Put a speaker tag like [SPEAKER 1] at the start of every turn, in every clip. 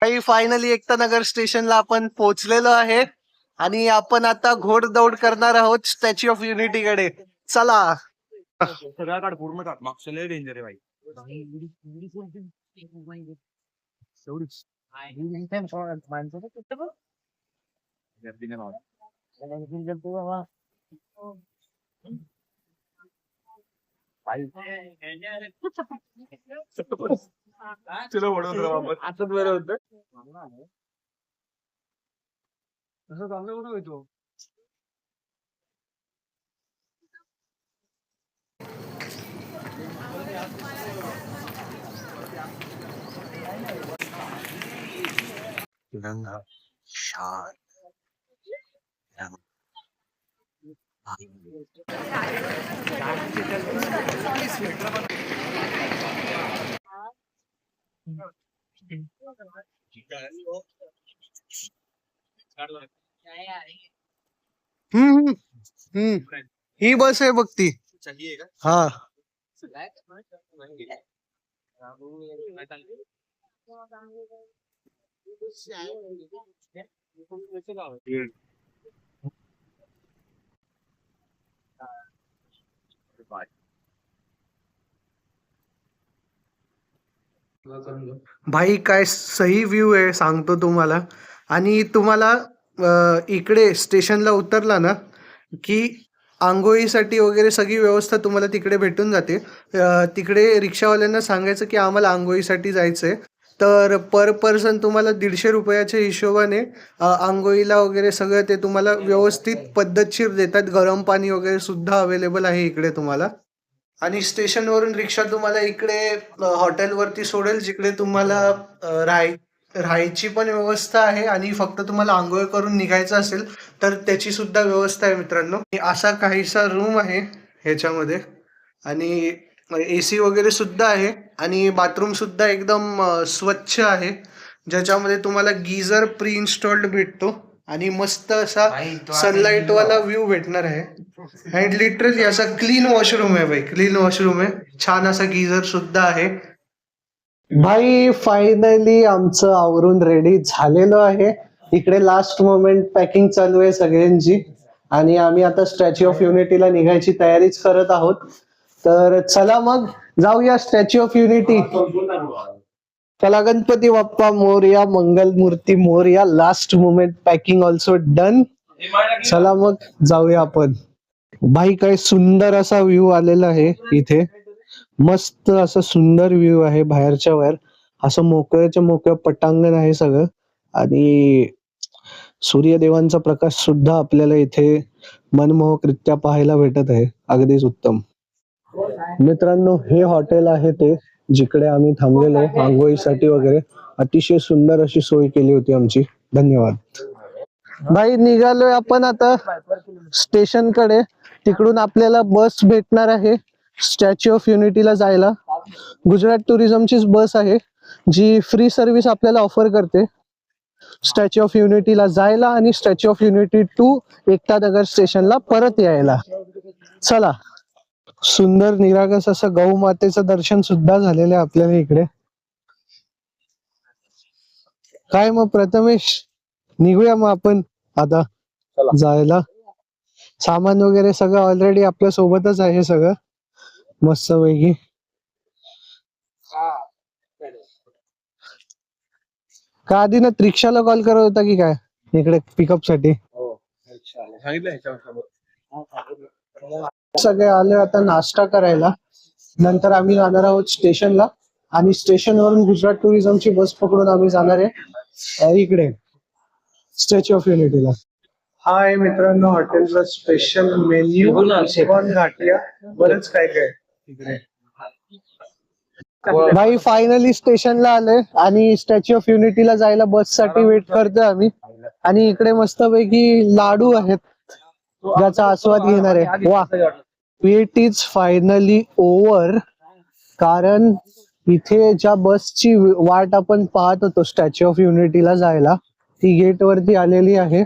[SPEAKER 1] काही फायनली एकता नगर स्टेशनला आपण पोहोचलेलो आहे आणि आपण आता घोडदौड करणार आहोत स्टॅच्यू ऑफ युनिटी कडे. चला.
[SPEAKER 2] सगळा काढ पूर्ण काढ मागच्या लय डेंजर आहे भाई. तुला वडवलं वापस. असंच बरं होतं असं चांगलं कुठं होतो
[SPEAKER 1] तिरंगा शान हम्म हम्म ही बस आहे बघ ती हा भाई काय सही व्ह्यू आहे सांगतो तुम्हाला. आणि तुम्हाला इकडे स्टेशनला उतरला ना की आंघोळीसाठी वगैरे सगळी व्यवस्था तुम्हाला तिकडे भेटून जाते. तिकडे रिक्षावाल्यांना सांगायचं की आम्हाला आंघोळीसाठी जायचं आहे तर पर पर्सन तुम्हाला दीडशे रुपयाच्या हिशोबाने आंघोळीला वगैरे सगळं ते तुम्हाला व्यवस्थित पद्धतशीर देतात. गरम पाणी वगैरे सुद्धा अवेलेबल आहे इकडे तुम्हाला. आणि स्टेशनवरून रिक्षा तुम्हाला इकडे हॉटेलवरती सोडेल जिकडे तुम्हाला राहाय राहायची पण व्यवस्था आहे आणि फक्त तुम्हाला आंघोळ करून निघायचं असेल तर त्याची सुद्धा व्यवस्था आहे मित्रांनो. असा काहीसा रूम आहे ह्याच्यामध्ये. आणि ए सी वगैरे सुद्धा आहे आणि बाथरूम सुद्धा एकदम स्वच्छ आहे. ज्याच्यामध्ये तुम्हाला गीझर प्री इन्स्टॉल्ड भेटतो आणि मस्त असा सनलाइट वाला व्ह्यू भेटणार आहे. आणि लिटरली असा क्लीन वॉशरूम आहे भाई क्लीन वॉशरूम आहे. छान असा गीझर सुद्धा आहे. भाई फायनली आमचं आवरून रेडी झालेलं आहे. इकडे लास्ट मोमेंट पॅकिंग चालू आहे सगळ्यांची. आणि आम्ही आता स्टॅच्यू ऑफ युनिटीला निघायची तयारीच करत आहोत. तर चला मग जाऊया स्टॅच्यू ऑफ युनिटी चला Ganpati Bappa Morya Mangal Murti Morya last moment packing also done चला मग जाऊया आपण. भाई काय सुंदर असा व्ह्यू आलेला आहे इथे. मस्त असं सुंदर व्ह्यू आहे बाहेरच्या बाहेर. असं मोकळ्याच्या मोकळं पटांगण आहे सगळं. आणि सूर्यदेवांचा प्रकाश सुद्धा आपल्याला इथे मनमोहकरित्या पाहायला भेटत आहे. अगदीच उत्तम. मित्रांनो हे हॉटेल आहे ते जिकडे आम्ही थांबलेलो आंघोळीसाठी वगैरे. अतिशय सुंदर अशी सोय केली होती आमची. धन्यवाद. भाई निघालोय आपण आता स्टेशनकडे तिकडून आपल्याला बस भेटणार आहे स्टॅच्यू ऑफ युनिटीला जायला. गुजरात टुरिझमचीच बस आहे जी फ्री सर्व्हिस आपल्याला ऑफर करते. स्टॅच्यू ऑफ युनिटीला जायला आणि statue of unity to Ekta Nagar स्टेशनला परत यायला. चला. सुंदर निरागस असं गौ मातेचं दर्शन सुद्धा झालेलं आहे आपल्याला इकडे. काय मग प्रथमेश? निघूया मग आपण आता जायला. सामान वगैरे सगळं ऑलरेडी आपल्या सोबतच आहे सगळं. मस्त पैकी. का आधी ना रिक्षाला कॉल करत होता की काय? इकडे पिकअपसाठी.
[SPEAKER 2] सांगितलं ह्याच्यावर.
[SPEAKER 1] सगळे आले आता नाश्ता करायला. नंतर आम्ही जाणार आहोत स्टेशनला. आणि स्टेशनवरून गुजरात टुरिझमची बस पकडून आम्ही जाणार आहे इकडे. स्टॅच्यू ऑफ युनिटीला हा आहे मित्रांनो हॉटेलचा स्पेशल मेन्यू घाटिया. बरंच काय काय? इकडे. भाई फायनली स्टेशनला आले आणि स्टॅच्यू ऑफ युनिटीला जायला बससाठी वेट करतोय आम्ही. आणि इकडे मस्तपैकी लाडू आहेत ज्याचा आस्वाद घेणार आहे. वा. वेट इज फायनली ओव्हर कारण इथे ज्या बसची वाट आपण पाहत होतो स्टॅच्यू ऑफ युनिटीला जायला ती गेट वरती आलेली आहे.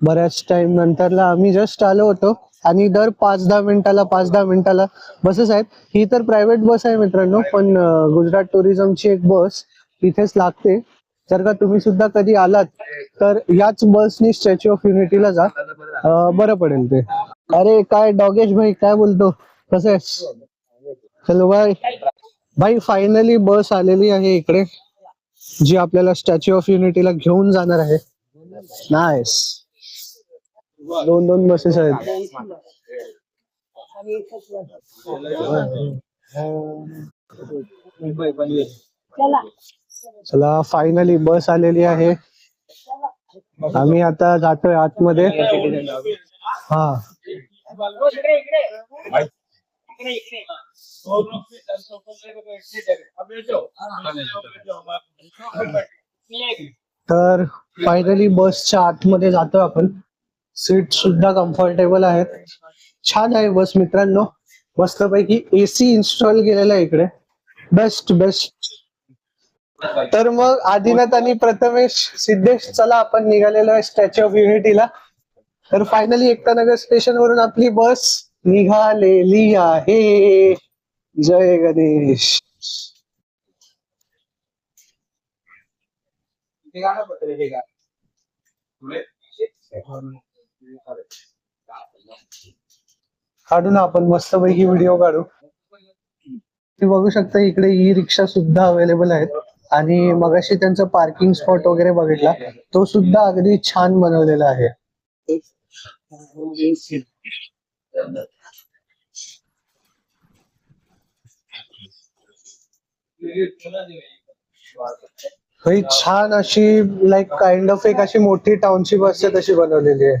[SPEAKER 1] बऱ्याच टाइम नंतरला आम्ही जस्ट आलो होतो आणि दर पाच दहा मिनिटाला पाच दहा मिनिटाला बसेस आहेत ही तर प्रायव्हेट बस आहे मित्रांनो पण गुजरात टुरिझमची एक बस इथेच लागते. जर का तुम्ही सुद्धा कधी आलात तर याच बसनी स्टॅच्यू ऑफ युनिटीला जा. बरं पडेल ते. अरे काय डॉगेश भाई काय बोलतो? कसं आहे हॅलो बाय भाई फायनली बस आलेली आहे इकडे जी आपल्याला स्टॅच्यू ऑफ युनिटीला घेऊन जाणार आहे. नाईस दोन दोन बसेस आहेत. चला फायनली बस आलेली आहे. आम्ही आता जातोय आतमध्ये. हा. तर फायनली बसच्या आतमध्ये जातो आपण. सीट सुद्धा कम्फर्टेबल आहेत. छान आहे बस मित्रांनो. मस्तपैकी एसी इन्स्टॉल केलेला आहे इकडे. बेस्ट बेस्ट तर मग आदिनाथ आणि प्रथमेश सिद्धेश चला आपण निघालेलो आहे स्टॅच्यू ऑफ युनिटीला तर फायनली एकतानगर स्टेशन वरून आपली बस निघालेली आहे. जय गणेश. काढू ना आपण मस्तपैकी व्हिडिओ काढू. तुम्ही बघू शकता इकडे ई रिक्षा सुद्धा अवेलेबल आहेत. आणि मगाशी त्यांचा पार्किंग स्पॉट वगैरे बघितला. तो सुद्धा अगदी छान बनवलेला आहे. ही छान अशी लाईक काइंड ऑफ एक अशी मोठी टाउनशिप असते तशी बनवलेली आहे.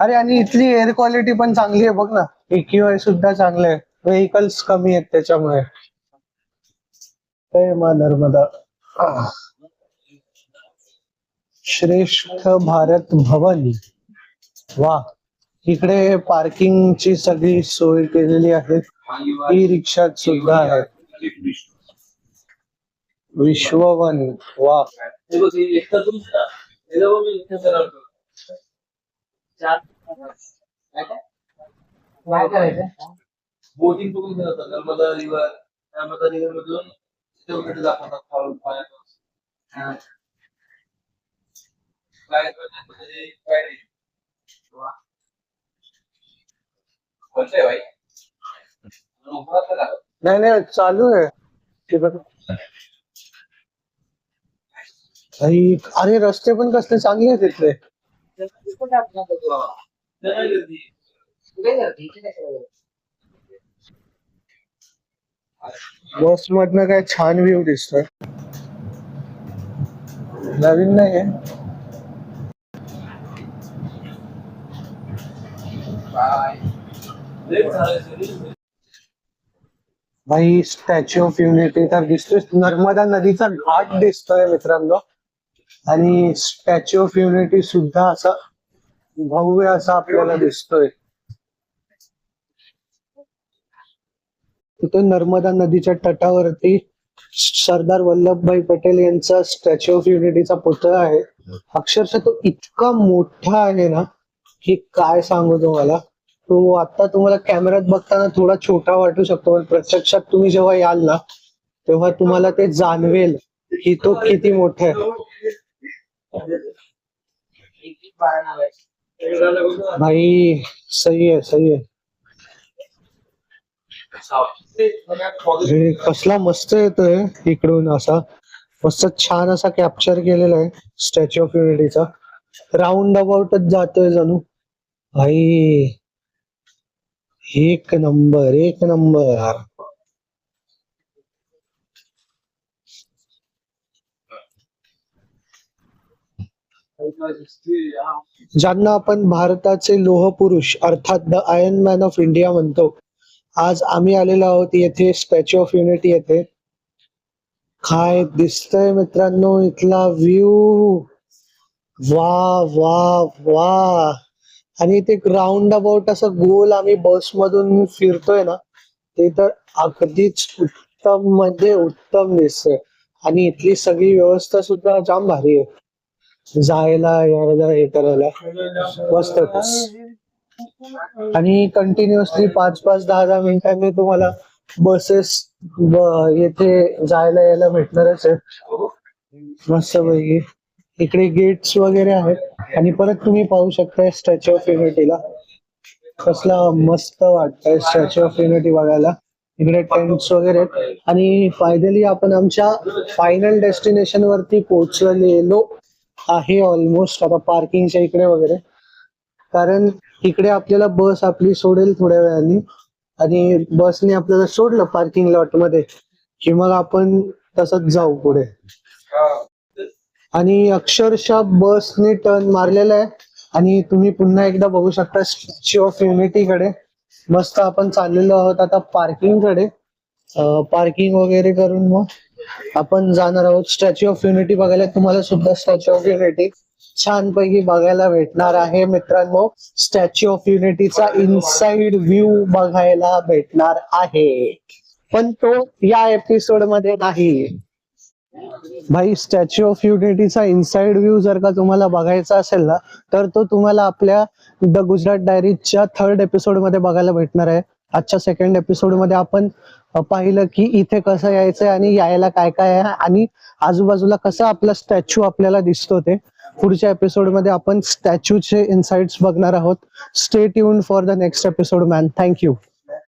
[SPEAKER 1] अरे आणि इथली एअर क्वालिटी पण चांगली आहे बघ ना. एक्यूआय सुद्धा चांगलं आहे. व्हेकल्स कमी आहेत त्याच्यामुळे. नर्मदा. श्रेष्ठ भारत भवन. वा इकडे पार्किंगची सगळी सोय केलेली आहे ई रिक्षा सुद्धा आहेत. विश्ववन वा.
[SPEAKER 3] बोटिंग करून घेत होतं नर्मदा रिव्हर नर्मदा रिव्हर मधून तिथे दाखवतात भाई
[SPEAKER 1] नाही नाही चालू बघ. आई, अरे रस्ते पण कसले चांगले आहेत तिथले बस मधनं काय छान व्ह्यू दिसतोय नवीन नाही आहे भाई स्टॅच्यू ऑफ युनिटी तर दिसतोय. नर्मदा नदीचा घाट दिसतोय मित्रांनो. आणि स्टॅच्यू ऑफ युनिटी सुद्धा असा भव्य असा आपल्याला दिसतोय. तिथे नर्मदा नदीच्या तटावरती सरदार वल्लभभाई पटेल यांचा स्टॅच्यू ऑफ युनिटीचा पुतळा आहे. अक्षरशः तो इतका मोठा आहे ना की काय सांगू तुम्हाला? तो आता तुम्हाला कॅमेऱ्यात बघताना थोडा छोटा वाटू शकतो पण प्रत्यक्षात तुम्ही जेव्हा याल ना तेव्हा तुम्हाला ते जाणवेल की तो किती मोठा आहे. भाई सही आहे सही आहे. कसला मस्त येतोय इकडून असा. मस्त छान असा कॅप्चर केलेला आहे स्टॅच्यू ऑफ युनिटीचा राऊंड अबाउटच जातोय जणू. आई एक नंबर एक नंबर. ज्यांना आपण भारताचे लोह पुरुष अर्थात the iron man of India म्हणतो आज आम्ही आलेलो आहोत येथे स्टॅच्यू ऑफ युनिटी येथे. काय दिसतंय मित्रांनो इथला व्ह्यू वा वा वा. आणि ते राऊंड अबाउट असं गोल आम्ही बस मधून फिरतोय ना ते तर अगदीच उत्तम म्हणजे उत्तम दिसतंय. आणि इथली सगळी व्यवस्था सुद्धा जाम भारी आहे. जायला यायला हे करायला. मस्त आणि कंटिन्युअसली पाच पाच दहा दहा मिनिटांनी तुम्हाला बसेस येथे जायला यायला भेटणारच आहेत. मस्त पैकी इकडे गेट्स वगैरे आहेत. आणि परत तुम्ही पाहू शकताय स्टॅच्यू ऑफ युनिटीला कसला मस्त वाटतंय स्टॅच्यू ऑफ युनिटी बघायला. इकडे टेंट्स वगैरे आणि फायनली आपण आमच्या फायनल डेस्टिनेशन वरती पोहोचलेलो आहे ऑलमोस्ट आता पार्किंगच्या इकडे वगैरे. कारण इकडे आपल्याला बस आपली सोडेल थोड्या वेळाने. आणि बसने आपल्याला सोडलं पार्किंग लॉटमध्ये की मग आपण तसंच जाऊ पुढे. आणि अक्षरशः बसने टर्न मारलेला आहे. आणि तुम्ही पुन्हा एकदा बघू शकता स्टॅच्यू ऑफ युनिटी कडे. मस्त आपण चाललेलो आहोत आता पार्किंगकडे. पार्किंग वगैरे करून मग आपण जाणार आहोत. स्टॅच्यू ऑफ युनिटी बघायला तुम्हाला सुद्धा स्टॅच्यू ऑफ युनिटी छानपैकी बघायला भेटणार आहे मित्रांनो. स्टॅच्यू ऑफ युनिटीचा इनसाइड व्ह्यू बघायला भेटणार आहे. पण तो या एपिसोडमध्ये नाही. भाई स्टॅच्यू ऑफ युनिटीचा इनसाइड व्ह्यू जर का तुम्हाला बघायचा असेल ना तर तो तुम्हाला आपल्या द गुजरात डायरीजच्या थर्ड एपिसोडमध्ये बघायला भेटणार आहे. आजच्या सेकंड एपिसोडमध्ये आपण पाहिलं की इथे कसं यायचंय आणि यायला काय काय आहे आणि आजूबाजूला कसं आपला स्टॅच्यू आपल्याला दिसतो ते. पुढच्या एपिसोडमध्ये आपण स्टॅच्यूचे इन्साइट्स बघणार आहोत. Stay tune for the next episode man thank you